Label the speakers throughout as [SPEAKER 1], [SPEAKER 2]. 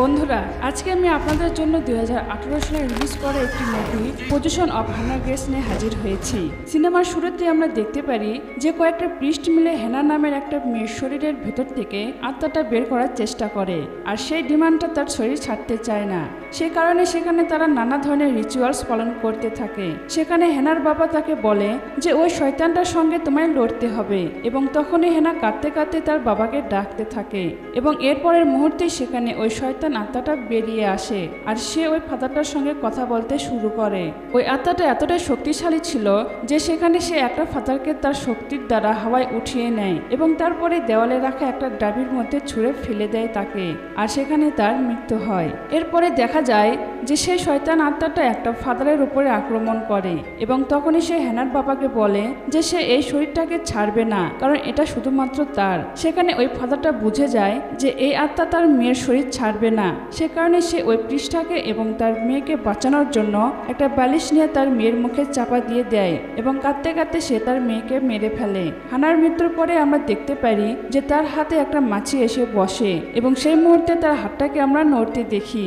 [SPEAKER 1] বন্ধুরা, আজকে আমি আপনাদের জন্য দুই সালে রিলিজ করা একটি movie possession of Hannah Grace নিয়ে হাজির হয়েছি। সিনেমার শুরুতে আমরা দেখতে পারি যে কয়েকটা পৃষ্ঠ মিলে হেনা নামের একটা মেয়ের শরীরের ভেতর থেকে আত্মাটা বের করার চেষ্টা করে, আর সেই ডিমান্ডটা তার শরীর ছাড়তে চায় না। সে কারণে সেখানে তারা নানা ধরনের রিচুয়ালস পালন করতে থাকে। সেখানে হেনার বাবা তাকে বলে যে, ওই শয়তানটার সঙ্গে তোমায় লড়তে হবে। এবং তখনই হেনা কাঁদতে কাঁদতে তার বাবাকে ডাকতে থাকে। এবং এরপরের মুহূর্তেই সেখানে ওই শয়তান আত্মাটা বেরিয়ে আসে আর সে ওই ফাদারটার সঙ্গে কথা বলতে শুরু করে। ওই আত্মাটা এতটাই শক্তিশালী ছিল যে সেখানে সে একটা ফাদারকে তার শক্তির দ্বারা হাওয়ায় উঠিয়ে নেয় এবং তারপরে দেওয়ালে রাখা একটা ডাবির মধ্যে ছুঁড়ে ফেলে দেয় তাকে আর সেখানে তার মৃত্যু হয়। এরপরে দেখা যায় যে সে শয়তান আত্মাটা একটা ফাদারের উপরে আক্রমণ করে এবং তখনই সে হেনার বাবাকে বলে যে সে এই শরীরটাকে ছাড়বে না, কারণ এটা শুধুমাত্র তার। সেখানে ওই ফাদারটা বুঝে যায় যে এই আত্মা তার মেয়ের শরীর ছাড়বে না। সে কারণে সে ওই পৃষ্ঠাকে এবং তার মেয়েকে বাঁচানোর জন্য একটা বালিশ নিয়ে তার মেয়ের মুখে চাপা দিয়ে দেয় এবং কাঁদতে কাঁদতে সে তার মেয়েকে মেরে ফেলে। হানার মৃত্যুর পরে আমরা দেখতে পারি যে তার হাতে একটা মাছি এসে বসে এবং সেই মুহূর্তে তার হাতটাকে আমরা নড়তে দেখি।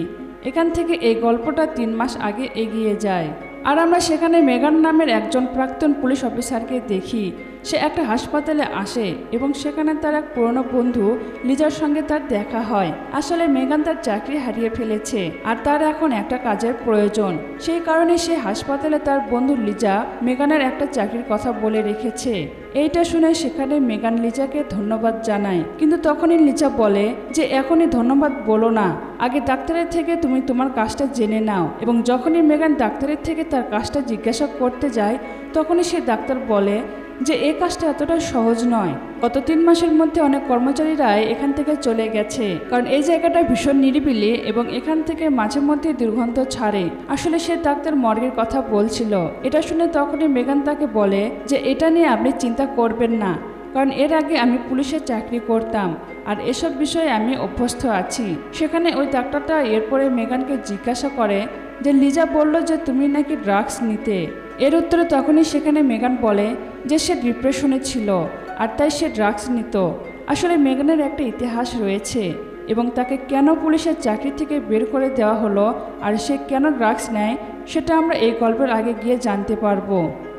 [SPEAKER 1] এখান থেকে এই গল্পটা তিন মাস আগে এগিয়ে যায়। আর আমরা সেখানে মেগান নামের একজন প্রাক্তন পুলিশ অফিসারকে দেখি। সে একটা হাসপাতালে আসে এবং সেখানে তার এক পুরনো বন্ধু লিজার সঙ্গে তার দেখা হয়। আসলে মেগান তার চাকরি হারিয়ে ফেলেছে আর তার এখন একটা কাজের প্রয়োজন। সেই কারণে সে হাসপাতালে তার বন্ধু লিজা মেগানের একটা চাকরির কথা বলে রেখেছে। এইটা শুনে সেখানে মেগান লিজাকে ধন্যবাদ জানায়। কিন্তু তখনই লিজা বলে যে, এখনই ধন্যবাদ বলো না। আগে ডাক্তারের থেকে তুমি তোমার কাজটা জেনে নাও। এবং যখনই মেগান ডাক্তারের থেকে তার কাজটা জিজ্ঞাসা করতে যায়, তখনই সে ডাক্তার বলে যে এই কাজটা এতটা সহজ নয়। গত তিন মাসের মধ্যে অনেক কর্মচারীরাই এখান থেকে চলে গেছে। কারণ এই জায়গাটা ভীষণ নিরিবিলি এবং এখান থেকে মাঝে মধ্যে দুর্গন্ধ ছাড়ে। আসলে সে ডাক্তার মর্গের কথা বলছিল। এটা শুনে তখনই মেগান তাকে বলে যে, এটা নিয়ে আপনি চিন্তা করবেন না। কারণ এর আগে আমি পুলিশের চাকরি করতাম আর এসব বিষয়ে আমি অভ্যস্ত আছি। সেখানে ওই ডাক্তারটা এরপরে মেগানকে জিজ্ঞাসা করে যে, লিজা বলল যে, তুমি নাকি ড্রাগস নিতে। এর উত্তরে তখনই সেখানে মেগান বলে যে সে ডিপ্রেশনে ছিল আর তাই সে ড্রাগস নিত। আসলে মেগানের একটা ইতিহাস রয়েছে এবং তাকে কেন পুলিশের চাকরি থেকে বের করে দেওয়া হলো আর সে কেন ড্রাগস নেয় সেটা আমরা এই গল্পের আগে গিয়ে জানতে পারব।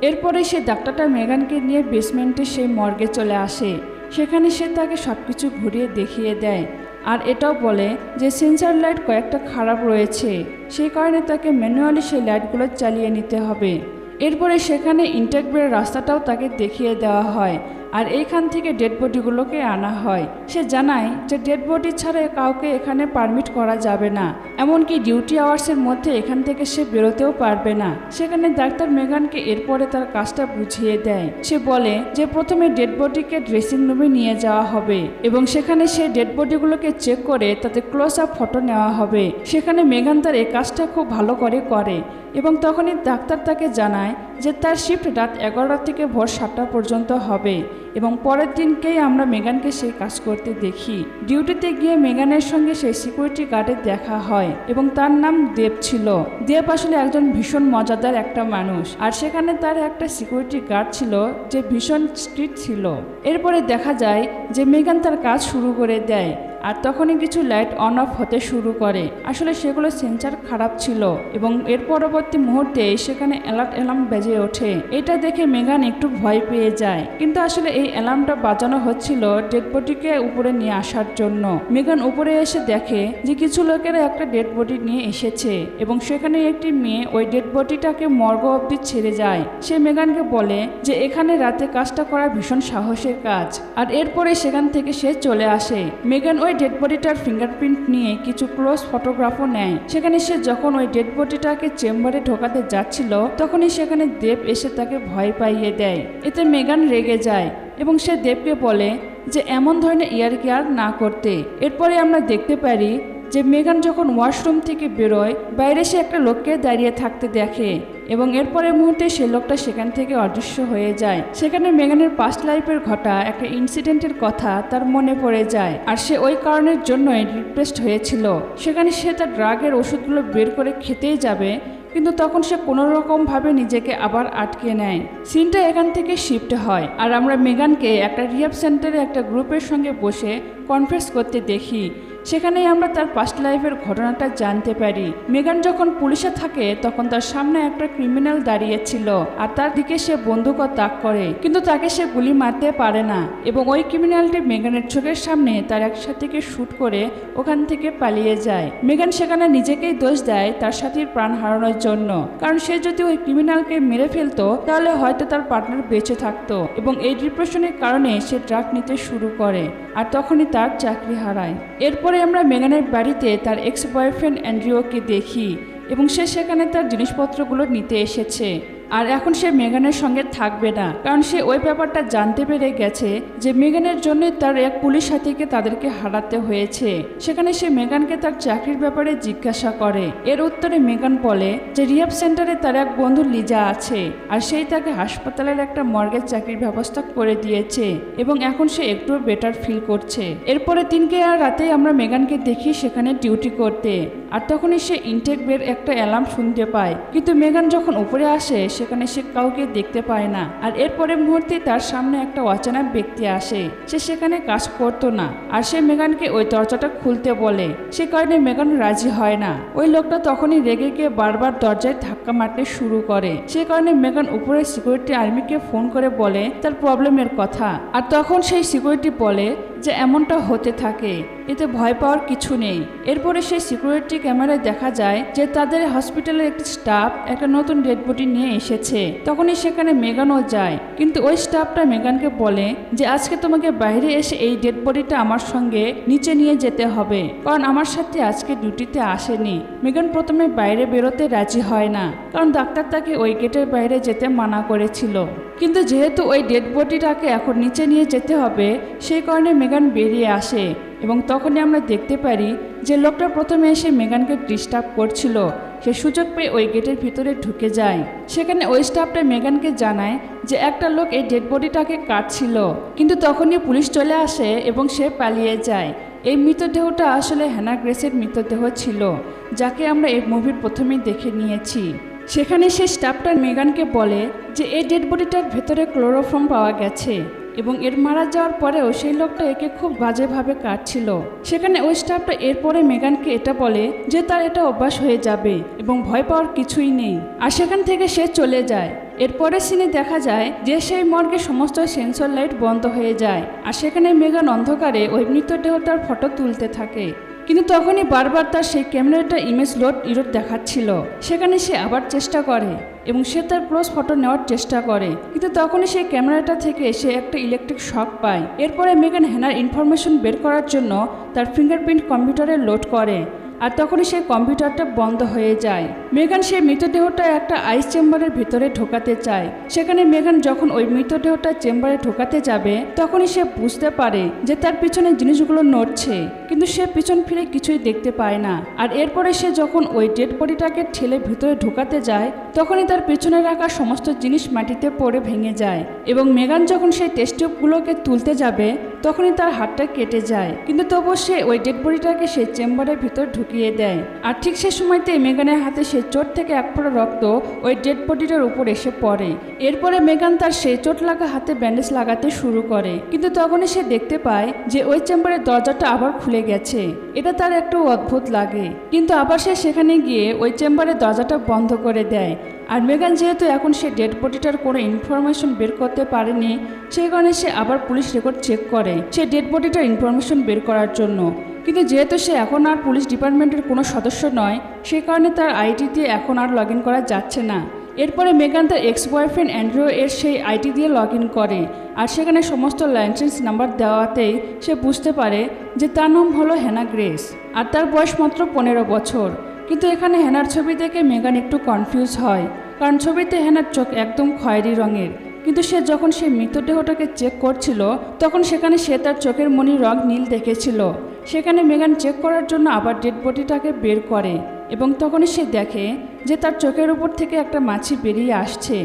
[SPEAKER 1] এরপরে সে ডাক্তারটা মেগানকে নিয়ে বেসমেন্টে সেই মর্গে চলে আসে। সেখানে সে তাকে সব কিছু ঘুরিয়ে দেখিয়ে দেয় আর এটাও বলে যে সেন্সার লাইট কয়েকটা খারাপ রয়েছে, সেই কারণে তাকে ম্যানুয়ালি সেই লাইটগুলো চালিয়ে নিতে হবে। এরপরে সেখানে ইন্টারভিউয়ের রাস্তাটাও তাকে দেখিয়ে দেওয়া হয়। আর এইখান থেকে ডেড বডিগুলোকে আনা হয়। সে জানায় যে ডেড বডি ছাড়া কাউকে এখানে পারমিট করা যাবে না। এমনকি ডিউটি আওয়ার্সের মধ্যে এখান থেকে সে বেরোতেও পারবে না। সেখানে ডাক্তার মেগানকে এরপরে তার কাজটা বুঝিয়ে দেয়। সে বলে যে প্রথমে ডেড বডিকে ড্রেসিং রুমে নিয়ে যাওয়া হবে এবং সেখানে সে ডেড বডিগুলোকে চেক করে তাতে ক্লোজ আপ ফটো নেওয়া হবে। সেখানে মেগান তার এই কাজটা খুব ভালো করে করে এবং তখনই ডাক্তার তাকে জানায় যে তার শিফট রাত এগারোটা থেকে ভোর সাতটা পর্যন্ত হবে। এবং পরের দিনকেই আমরা মেগানকে সেই কাজ করতে দেখি। ডিউটিতে গিয়ে মেগানের সঙ্গে সেই সিকিউরিটি গার্ডে দেখা হয় এবং তার নাম দেব ছিল। দেব আসলে একজন ভীষণ মজাদার একটা মানুষ আর সেখানে তার একটা সিকিউরিটি গার্ড ছিল যে ভীষণ স্ট্রিট ছিল। এরপরে দেখা যায় যে মেগান তার কাজ শুরু করে দেয়। আর তখনই কিছু লাইট অন অফ হতে শুরু করে। আসলে সেগুলো সেন্সার খারাপ ছিল এবং এর পরবর্তী মুহূর্তে সেখানে অ্যালার্ট অ্যালার্ম বেজে ওঠে। এটা দেখে মেগান একটু ভয় পেয়ে যায়। কিন্তু আসলে এই অ্যালার্মটা বাজানো হচ্ছিল ডেড বডিকে উপরে নিয়ে আসার জন্য। মেগান উপরে এসে দেখে যে কিছু লোকেরা একটা ডেড বডি নিয়ে এসেছে এবং সেখানে একটি মেয়ে ওই ডেড বডিটাকে মর্গ অব্দি ছেড়ে যায়। সে মেগানকে বলে যে এখানে রাতে কাজটা করা ভীষণ সাহসের কাজ। আর এরপরে সেখান থেকে সে চলে আসে। মেগান ওই ডেড বডিটার ফিঙ্গারপ্রিন্ট নিয়ে কিছু ক্লোজ ফটোগ্রাফও নেয়। সেখানে সে যখন ওই ডেড বডিটাকে চেম্বারে ঢোকাতে যাচ্ছিল, তখনই সেখানে দেব এসে তাকে ভয় পাইয়ে দেয়। এতে মেগান রেগে যায় এবং সে দেবকে বলে যে, এমন ধরনের ইয়ার কেয়ার না করতে। এরপরে আমরা দেখতে পারি যে মেগান যখন ওয়াশরুম থেকে বেরোয়, বাইরে সে একটা লোককে দাঁড়িয়ে থাকতে দেখে এবং এরপরের মুহূর্তে সে লোকটা সেখান থেকে অদৃশ্য হয়ে যায়। সেখানে মেগানের পাস্ট লাইফের ঘটা একটা ইনসিডেন্টের কথা তার মনে পড়ে যায় আর সে ওই কারণের জন্যই ডিপ্রেসড হয়েছিল। সেখানে সে তার ড্রাগের ওষুধগুলো বের করে খেতেই যাবে, কিন্তু তখন সে কোনো রকমভাবে নিজেকে আবার আটকে নেয়। সিনটা এখান থেকে শিফট হয় আর আমরা মেগানকে একটা রিহাব সেন্টারে একটা গ্রুপের সঙ্গে বসে কনফারেন্স করতে দেখি। সেখানেই আমরা তার পাস্ট লাইফের ঘটনাটা জানতে পারি। মেগান যখন পুলিশে থাকে, তখন তার সামনে একটা ক্রিমিনাল দাঁড়িয়েছিল আর তার দিকে সে বন্দুকও তাক করে। কিন্তু তাকে সে গুলি মারতে পারে না এবং ওই ক্রিমিনালটি মেগানের চোখের সামনে তার একসাথীকে শ্যুট করে ওখান থেকে পালিয়ে যায়। মেগান সেখানে নিজেকেই দোষ দেয় তার সাথীর প্রাণ হারানোর জন্য। কারণ সে যদি ওই ক্রিমিনালকে মেরে ফেলতো, তাহলে হয়তো তার পার্টনার বেঁচে থাকতো এবং এই ডিপ্রেশনের কারণে সে ড্রাগ নিতে শুরু করে। আর তখনই তার চাকরি হারায়। এরপরে আমরা মেগানের বাড়িতে তার এক্স বয়ফ্রেন্ড অ্যান্ড্রিওকে দেখি এবং সে সেখানে তার জিনিসপত্রগুলো নিতে এসেছে। আর এখন সে মেগানের সঙ্গে থাকবে না। কারণ সে ওই ব্যাপারটা জানতে পেরে গেছে যে মেগানের জন্য তার এক পুলিশ সাথীকে তাদেরকে হারাতে হয়েছে। সেখানে সে মেগানকে তার চাকরির ব্যাপারে জিজ্ঞাসা করে। এর উত্তরে মেগান বলে যে রিহাব সেন্টারে তার এক বন্ধু লিজা আছে আর সেই তাকে হাসপাতালের একটা মর্গের চাকরির ব্যবস্থা করে দিয়েছে এবং এখন সে একটু বেটার ফিল করছে। এরপরে দিনকে আর রাতে আমরা মেগানকে দেখি সেখানে ডিউটি করতে। আর তখনই সে ইনটেক বের একটা অ্যালার্ম শুনতে পায়। কিন্তু মেগান যখন উপরে আসে, সেখানে সে কাউকে দেখতে পায় না। আর এরপরে মুহূর্তে তার সামনে একটা অচেনা ব্যক্তি আসে। সে সেখানে কাজ করতো না। আর সে মেগানকে ওই দরজাটা খুলতে বলে। সে কারণে মেগান রাজি হয় না। ওই লোকটা তখনই রেগে গিয়ে বারবার দরজায় ধাক্কা মারতে শুরু করে। সে কারণে মেগান উপরে সিকিউরিটি আর্মিকে ফোন করে বলে, তার প্রবলেমের কথা। আর তখন সেই সিকিউরিটি বলে যে এমনটা হতে থাকে, এতে ভয় পাওয়ার কিছু নেই। এরপরে সেই সিকিউরিটি ক্যামেরায় দেখা যায় যে তাদের হসপিটালের একটি স্টাফ একটা নতুন ডেড বডি নিয়ে এসেছে। তখনই সেখানে মেগানও যায়। কিন্তু ওই স্টাফটা মেগানকে বলে যে, আজকে তোমাকে বাইরে এসে এই ডেড বডিটা আমার সঙ্গে নিচে নিয়ে যেতে হবে। কারণ আমার সাথে আজকে ডিউটিতে আসেনি মেগান প্রথমে বাইরে বেরোতে রাজি হয় না। কারণ ডাক্তার তাকে ওই গেটের বাইরে যেতে মানা করেছিল। কিন্তু যেহেতু ওই ডেড বডিটাকে এখন নিচে নিয়ে যেতে হবে, সেই কারণে মেগান বেরিয়ে আসে এবং তখনই আমরা দেখতে পারি যে লোকটা প্রথমে এসে মেগানকে ডিস্টার্ব করছিল। সে সুযোগ পেয়ে ওই গেটের ভিতরে ঢুকে যায়। সেখানে ওই স্টাফটা মেগানকে জানায় যে একটা লোক এই ডেড বডিটাকে কাটছিল। কিন্তু তখনই পুলিশ চলে আসে এবং সে পালিয়ে যায়। এই মৃতদেহটা আসলে হ্যানা গ্রেসের মৃতদেহ ছিল, যাকে আমরা এই মুভির প্রথমেই দেখে নিয়েছি। সেখানে সে স্টাফটা মেগানকে বলে যে এই ডেড বডিটার ভেতরে ক্লোরোফর্ম পাওয়া গেছে এবং এর মারা যাওয়ার পরেও সেই লোকটা একে খুব বাজেভাবে কাটছিল। সেখানে ওই স্টাফটা এরপরে মেগানকে এটা বলে যে তার এটা অভ্যাস হয়ে যাবে এবং ভয় পাওয়ার কিছুই নেই। আর সেখান থেকে সে চলে যায়। এরপরে সিনে দেখা যায় যে সেই মর্গে সমস্ত সেন্সর লাইট বন্ধ হয়ে যায়। আর সেখানে মেগান অন্ধকারে ওই মৃতদেহটার ফটো তুলতে থাকে। কিন্তু তখনই বারবার তার সেই ক্যামেরাটা ইমেজ লোড ইরোড দেখাচ্ছিল। সেখানে সে আবার চেষ্টা করে এবং সে তার ক্লোজ ফটো নেওয়ার চেষ্টা করে। কিন্তু তখনই সেই ক্যামেরাটা থেকে সে একটা ইলেকট্রিক শক পায়। এরপরে মেগান হেনার ইনফরমেশন বের করার জন্য তার ফিঙ্গারপ্রিন্ট কম্পিউটারে লোড করে। আর তখনই সেই কম্পিউটারটা বন্ধ হয়ে যায়। মেগান সেই মৃতদেহটা একটা আইস চেম্বারের ভিতরে ঢোকাতে চায়। সেখানে মেগান যখন ওই মৃতদেহটা চেম্বারে ঢোকাতে যাবে, তখনই সে বুঝতে পারে যে তার পিছনে জিনিসগুলো নড়ছে। কিন্তু সে পিছন ফিরে কিছুই দেখতে পায় না। আর এরপরে সে যখন ওই ডেড বডিটাকে ঠেলে ভিতরে ঢোকাতে যায়, তখনই তার পেছনে রাখা সমস্ত জিনিস মাটিতে পড়ে ভেঙে যায়। এবং মেগান যখন সেই টেস্ট টিউবগুলোকে তুলতে যাবে তখনই তার হাতটা কেটে যায়। কিন্তু তবু সে ওই ডেড বডিটাকে সেই চেম্বারের ভিতর ঢুকিয়ে দেয়। আর ঠিক সে সময়তে মেগানের হাতে সেই চোট থেকে এক ফোঁটা রক্ত ওই ডেড বডিটার উপর এসে পড়ে। এরপরে মেগান তার সেই চোট লাগা হাতে ব্যান্ডেজ লাগাতে শুরু করে। কিন্তু তখনই সে দেখতে পায় যে ওই চেম্বারের দরজাটা আবার খুলে গেছে। এটা তার একটু অদ্ভুত লাগে। কিন্তু আবার সে সেখানে গিয়ে ওই চেম্বারের দরজাটা বন্ধ করে দেয়। আর মেগান যেহেতু এখন সে ডেড বডিটার কোনো ইনফরমেশন বের করতে পারেনি, সেই কারণে সে আবার পুলিশ রেকর্ড চেক করে সে ডেড বডিটার ইনফরমেশন বের করার জন্য। কিন্তু যেহেতু সে এখন আর পুলিশ ডিপার্টমেন্টের কোনো সদস্য নয়, সেই কারণে তার আইডি দিয়ে এখন আর লগ করা যাচ্ছে না। এরপরে মেগান তার এক্স বয়ফ্রেন্ড অ্যান্ড্রো এর সেই আইডি দিয়ে লগ করে আর সেখানে সমস্ত লাইসেন্স নাম্বার দেওয়াতেই সে বুঝতে পারে যে তার নাম হলো হেনা গ্রেস আর তার বয়স মাত্র পনেরো বছর। কিন্তু এখানে হেনার ছবি দেখে মেগান একটু কনফিউজ হয়। কারণ ছবিতে হেনার চোখ একদম খয়েরি রঙের। কিন্তু সে যখন সেই মৃতদেহটাকে চেক করছিল, তখন সেখানে সে তার চোখের মনি রং নীল দেখেছিল। সেখানে মেগান চেক করার জন্য আবার ডেড বডিটাকে বের করে এবং তখনই সে দেখে যে তার চোখের উপর থেকে একটা মাছি বেরিয়ে আসছে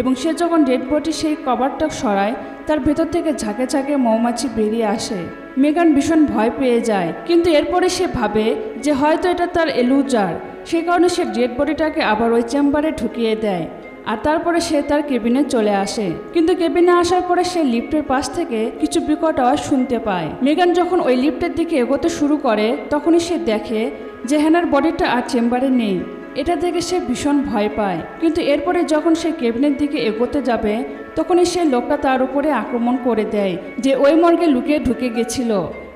[SPEAKER 1] এবং সে যখন ডেড বডি সেই কভারটা সরায়, তার ভেতর থেকে ঝাঁকে ঝাঁকে মৌমাছি বেরিয়ে আসে। মেগান ভীষণ ভয় পেয়ে যায়, কিন্তু এরপরে সে ভাবে যে হয়তো এটা তার এলুজার। সে কারণে সে ডেড বডিটাকে আবার ওই চেম্বারে ঢুকিয়ে দেয় আর তারপরে সে তার কেবিনে চলে আসে। কিন্তু কেবিনে আসার পরে সে লিফটের পাশ থেকে কিছু বিকট আওয়াজ শুনতে পায়। মেগান যখন ওই লিফটের দিকে এগোতে শুরু করে, তখনই সে দেখে যে হ্যানার বডিটা আর চেম্বারে নেই। এটা দেখে সে ভীষণ ভয় পায়। কিন্তু এরপরে যখন সে কেবিনের দিকে এগোতে যাবে, তখনই সে লোকটা তার উপরে আক্রমণ করে দেয় যে ওই মর্গে লুকিয়ে ঢুকে গেছিল।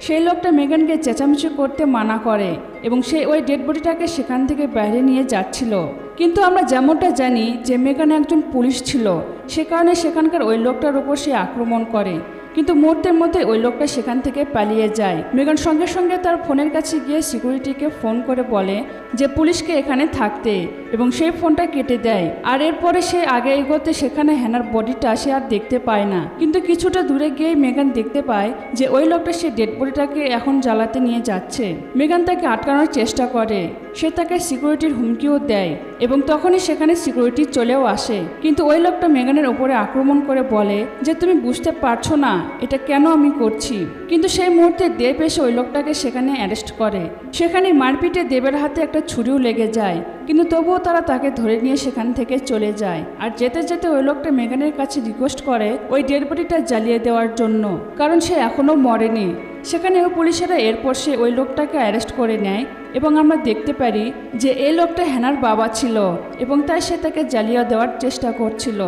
[SPEAKER 1] সেই লোকটা মেগানকে চেঁচামেচি করতে মানা করে এবং সে ওই ডেড বডিটাকে সেখান থেকে বাইরে নিয়ে যাচ্ছিল। কিন্তু আমরা যেমনটা জানি যে মেগান একজন পুলিশ ছিল, সে কারণে সেখানকার ওই লোকটার উপর সে আক্রমণ করে। কিন্তু মুহূর্তের মধ্যে ওই লোকটা সেখান থেকে পালিয়ে যায়। মেগান সঙ্গে সঙ্গে তার ফোনের কাছে গিয়ে সিকিউরিটিকে ফোন করে বলে যে, পুলিশকে এখানে থাকতে। এবং সেই ফোনটা কেটে দেয়। আর এরপরে সে আগে এগোতে সেখানে হ্যানার বডিটা সে আর দেখতে পায় না। কিন্তু কিছুটা দূরে গিয়ে মেগান দেখতে পায় যে, ওই লোকটা সে ডেড বডিটাকে এখন জ্বালাতে নিয়ে যাচ্ছে। মেগান তাকে আটকানোর চেষ্টা করে। সে তাকে সিকিউরিটির হুমকিও দেয় এবং তখনই সেখানে সিকিউরিটি চলেও আসে। কিন্তু ওই লোকটা মেগানের ওপরে আক্রমণ করে বলে যে, তুমি বুঝতে পারছ না, এটা কেন আমি করছি? কিন্তু সেই মুহূর্তে দেব এসে ওই লোকটাকে সেখানে অ্যারেস্ট করে। সেখানে মারপিটে দেবের হাতে একটা ছুরিও লেগে যায়, কিন্তু তবুও তারা তাকে ধরে নিয়ে সেখান থেকে চলে যায়। আর যেতে যেতে ওই লোকটা মেগানের কাছে রিকোয়েস্ট করে ওই ডেড বডিটা জ্বালিয়ে দেওয়ার জন্য, কারণ সে এখনও মরেনি। সেখানে ওই পুলিশেরা এরপর সে ওই লোকটাকে অ্যারেস্ট করে নেয় এবং আমরা দেখতে পারি যে এই লোকটা হেনার বাবা ছিল এবং তাই সে তাকে জ্বালিয়ে দেওয়ার চেষ্টা করছিল।